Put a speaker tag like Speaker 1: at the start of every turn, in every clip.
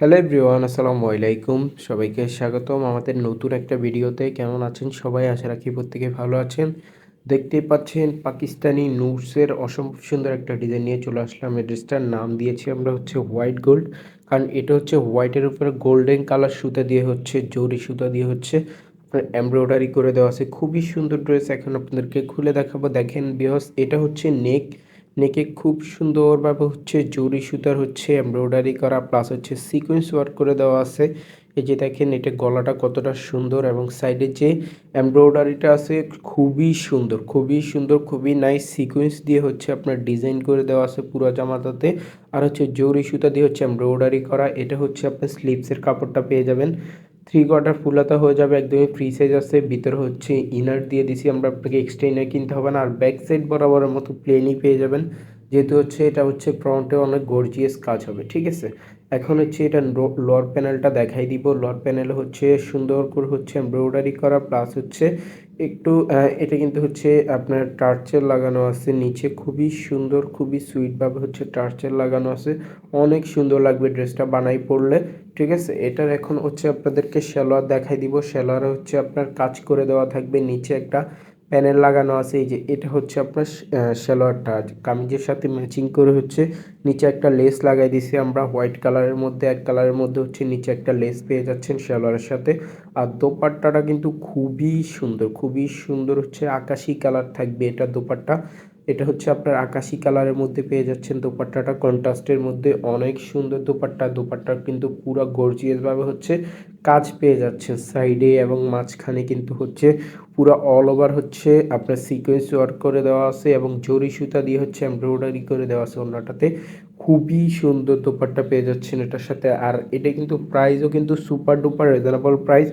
Speaker 1: Hello everyone আসসালামু আলাইকুম। সবাইকে স্বাগতম আমাদের নতুন একটা ভিডিওতে। কেমন আছেন সবাই? আশা রাখি প্রত্যেকে ভালো আছেন। দেখতেই পাচ্ছেন পাকিস্তানি নুটসের অসম্ভব সুন্দর একটা ডিজাইন নিয়ে চলে আসলাম। এই ড্রেসটার নাম দিয়েছি আমরা হচ্ছে হোয়াইট গোল্ড কারণ এটা হচ্ছে হোয়াইটের উপরে গোল্ডেন কালার সুতা দিয়ে হচ্ছে, জরি সুতা দিয়ে হচ্ছে এমব্রয়ডারি করে দেওয়া আছে। খুবই সুন্দর ড্রেস এখন আপনাদেরকে খুলে দেখাবো। দেখেন বিহস এটা হচ্ছে নেক নেকে খুব সুন্দরভাবে হচ্ছে জরি সুতার হচ্ছে এমব্রয়ডারি করা প্লাস হচ্ছে সিকোয়েন্স ওয়ার্ক করে দেওয়া আছে। এই যে দেখেন, এটা গলাটা কতটা সুন্দর এবং সাইডে যে এমব্রয়ডারিটা আছে, খুবই সুন্দর খুবই সুন্দর, খুবই নাইস সিকোয়েন্স দিয়ে হচ্ছে আপনার ডিজাইন করে দেওয়া আছে পুরো জামাটাতে। আর হচ্ছে জরি সুতা দিয়ে হচ্ছে এমব্রয়ডারি করা, এটা হচ্ছে আপনার স্লিপসের কাপড়টা পেয়ে যাবেন। থ্রি কোয়ার্টার ফুলাতা হয়ে যাবে, একদমই ফ্রি সাইজ আছে, ভিতরে হচ্ছে ইনার দিয়ে দিছি, আমরা আপনাকে এক্সট্রা ইনার কিনতে হবে না, আর ব্যাক সাইড বরাবরের মতো প্লেনই পেয়ে যাবেন, যেহেতু হচ্ছে এটা হচ্ছে ফ্রন্টে অনেক গর্জিয়াস কাজ হবে, ঠিক আছে? এখন হচ্ছে এটা লোয়ার প্যানেলটা দেখাই দিব। লোয়ার প্যানেল হচ্ছে সুন্দর করে হচ্ছে এমব্রয়ডারি করা প্লাস হচ্ছে একটু এটা কিন্তু হচ্ছে আপনার টার্চের লাগানো আছে নিচে। খুবই সুন্দর, খুবই সুইটভাবে হচ্ছে টার্চের লাগানো আছে। অনেক সুন্দর লাগবে ড্রেসটা বানাই পড়লে ঠিক আছে? এটার এখন হচ্ছে আপনাদেরকে সেলোয়ার দেখাই দিব। সেলোয়ারে হচ্ছে আপনার কাজ করে দেওয়া থাকবে নিচে একটা প্যানেল লাগানো আছে, এই যে এটা হচ্ছে আপনার সালোয়ারটা কামিজের সাথে ম্যাচিং করে হচ্ছে নিচে একটা লেস লাগাই দিছি আমরা, হোয়াইট কালারের মধ্যে, এক কালারের মধ্যে হচ্ছে নিচে একটা লেস পেয়ে যাচ্ছেন সালোয়ারের সাথে। আর দোপাট্টাটা কিন্তু খুবই সুন্দর খুবই সুন্দর হচ্ছে আকাশি কালার থাকবে এটা দোপাট্টা। এটা হচ্ছে আপনার আকাশি কালারের মধ্যে পেয়ে যাচ্ছেন দোপাট্টাটা। কন্ট্রাস্টের মধ্যে অনেক সুন্দর দোপাট্টা। দোপাট্টার কিন্তু পুরো গর্জিয়াসভাবে হচ্ছে কাজ পেয়ে যাচ্ছেন সাইডে এবং মাঝখানে কিন্তু হচ্ছে পুরো অল ওভার হচ্ছে আপনার সিকোয়েন্স ওয়ার্ক করে দেওয়া আছে এবং জরি সুতা দিয়ে হচ্ছে এমব্রয়ডারি করে দেওয়া আছে অন্যটাতে খুবই সুন্দর দোপাট্টা পেয়ে যাচ্ছেন এটার সাথে। আর এটা কিন্তু প্রাইসও কিন্তু super duper reasonable price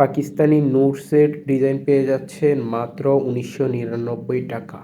Speaker 1: Pakistani নোটসের design পেয়ে যাচ্ছেন মাত্র উনিশশো নিরানব্বই টাকা।